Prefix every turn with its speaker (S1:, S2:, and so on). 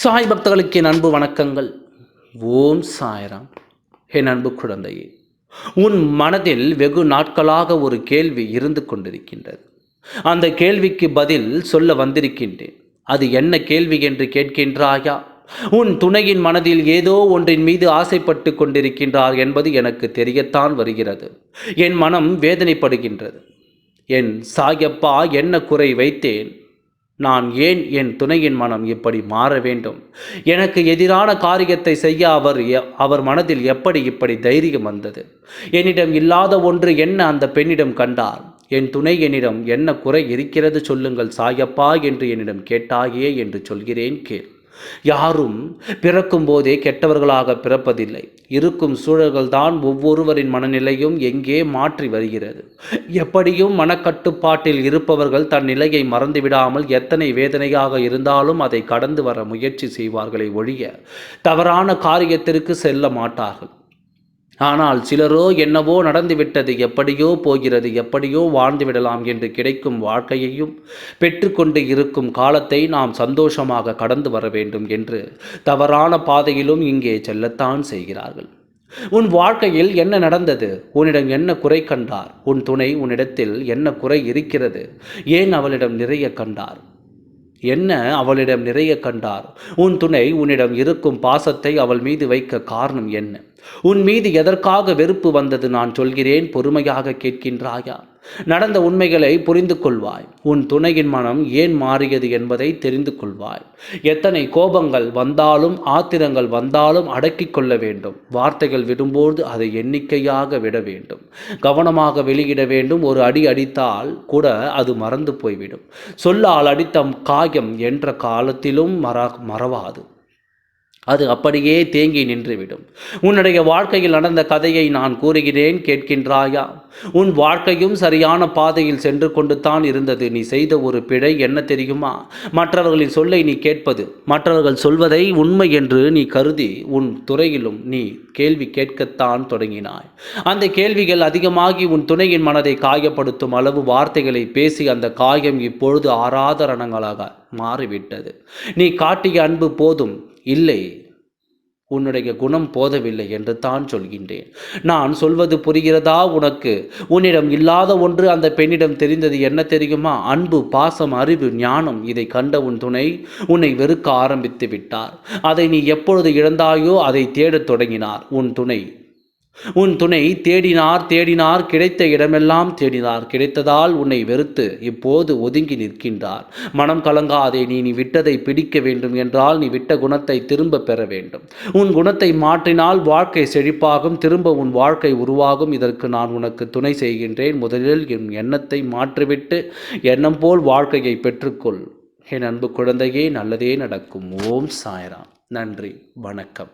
S1: சாய் பக்தர்களுக்கு என் அன்பு வணக்கங்கள். ஓம் சாய்ராம். என் அன்பு குழந்தையே உன் மனதில் வெகு நாட்களாக ஒரு கேள்வி இருந்து கொண்டிருக்கின்றது. அந்த கேள்விக்கு பதில் சொல்ல வந்திருக்கின்றேன். அது என்ன கேள்வி என்று கேட்கின்றாயா? உன் துணையின் மனதில் ஏதோ ஒன்றின் மீது ஆசைப்பட்டு கொண்டிருக்கின்றார் என்பது எனக்கு தெரியத்தான் வருகிறது. என் மனம் வேதனைப்படுகின்றது. என் சாயப்பா என்ன குறை வைத்தேன்? நான் ஏன் என் துணையின் மனம் இப்படி மாற வேண்டும்? எனக்கு எதிரான காரியத்தை செய்ய அவர் எ- அவர் மனதில் எப்படி இப்படி தைரியம் வந்தது? என்னிடம் இல்லாத ஒன்று என்ன அந்த பெண்ணிடம் கண்டார்? என் துணை என்னிடம் என்ன குறை இருக்கிறது சொல்லுங்கள் சாயப்பா என்று என்னிடம் கேட்டாயே என்று சொல்கிறேன் கேள். யாரும் பிறக்கும் போதே கெட்டவர்களாக பிறப்பதில்லை. இருக்கும் சூழல்கள்தான் ஒவ்வொருவரின் மனநிலையும் எங்கே மாற்றி வருகிறது. எப்படியும் மனக்கட்டுப்பாட்டில் இருப்பவர்கள் தன் நிலையை மறந்துவிடாமல் எத்தனை வேதனையாக இருந்தாலும் அதை கடந்து வர முயற்சி செய்வார்களே ஒழிய தவறான காரியத்திற்கு செல்ல மாட்டார்கள். ஆனால் சிலரோ என்னவோ நடந்துவிட்டது எப்படியோ போகிறது எப்படியோ வாழ்ந்து விடலாம் என்று கிடைக்கும் வாழ்க்கையையும் பெற்றுக்கொண்டு இருக்கும் காலத்தை நாம் சந்தோஷமாக கடந்து வர வேண்டும் என்று தவறான பாதையிலும் இங்கே செல்லத்தான் செய்கிறார்கள். உன் வாழ்க்கையில் என்ன நடந்தது? உன்னிடம் என்ன குறை கண்டார்? உன் துணை உன்னிடத்தில் என்ன குறை இருக்கிறது? ஏன் அவளிடம் நிறைய கண்டார்? என்ன அவளிடம் நிறைய கண்டார்? உன் துணை உன்னிடம் இருக்கும் பாசத்தை அவள் மீது வைக்க காரணம் என்ன? உன் மீது எதற்காக வெறுப்பு வந்தது நான் சொல்கிறேன்? பொறுமையாக கேட்கின்றாயா? நடந்த உண்மைகளை புரிந்து கொள்வாய். உன் துணையின் மனம் ஏன் மாறியது என்பதை தெரிந்து கொள்வாய். எத்தனை கோபங்கள் வந்தாலும் ஆத்திரங்கள் வந்தாலும் அடக்கிக் கொள்ள வேண்டும். வார்த்தைகள் விடும்போது அதை எண்ணிக்கையாக விட வேண்டும். கவனமாக வெளியிட வேண்டும். ஒரு அடி அடித்தால் கூட அது மறந்து போய்விடும். சொல்லால் அடித்த காயம் என்ற காலத்திலும் மற மறவாது. அது அப்படியே தேங்கி நின்றுவிடும். உன்னுடைய வாழ்க்கையில் நடந்த கதையை நான் கூறுகிறேன். கேட்கின்றாயா? உன் வாழ்க்கையும் சரியான பாதையில் சென்று கொண்டு தான் இருந்தது. நீ செய்த ஒரு பிழை என்ன தெரியுமா? மற்றவர்களின் சொல்லை நீ கேட்பது. மற்றவர்கள் சொல்வதை உண்மை என்று நீ கருதி உன் துறையிலும் நீ கேள்வி கேட்கத்தான் தொடங்கினாய். அந்த கேள்விகள் அதிகமாகி உன் துணையின் மனதை காயப்படுத்தும் அளவு வார்த்தைகளை பேசி அந்த காயம் இப்பொழுது ஆறாத ரணங்களாக மாறிவிட்டது. நீ காட்டிய அன்பு போதும். இல்லை உன்னுடைய குணம் போதவில்லை என்று தான் சொல்கின்றேன். நான் சொல்வது புரிகிறதா உனக்கு? உன்னிடம் இல்லாத ஒன்று அந்த பெண்ணிடம் தெரிந்தது என்ன தெரியுமா? அன்பு பாசம் அறிவு ஞானம் இதை கண்ட உன் துணை உன்னை வெறுக்க ஆரம்பித்து விட்டார். அதை நீ எப்பொழுது இழந்தாயோ அதை தேடத் தொடங்கினார் உன் துணை. உன் துணை தேடினார் தேடினார் கிடைத்த இடமெல்லாம் தேடினார். கிடைத்ததால் உன்னை வெறுத்து இப்போது ஒதுங்கி நிற்கின்றார். மனம் கலங்காதே நீ நீ விட்டதை பிடிக்க வேண்டும் என்றால் நீ விட்ட குணத்தை திரும்ப பெற வேண்டும். உன் குணத்தை மாற்றினால் வாழ்க்கை செழிப்பாகும் திரும்ப உன் வாழ்க்கை உருவாகும். இதற்கு நான் உனக்கு துணை செய்கின்றேன். முதலில் என் எண்ணத்தை மாற்றிவிட்டு எண்ணம் போல் வாழ்க்கையை பெற்றுக்கொள். என் அன்பு குழந்தையே நல்லதே நடக்கும். ஓம் சாய்ராம். நன்றி வணக்கம்.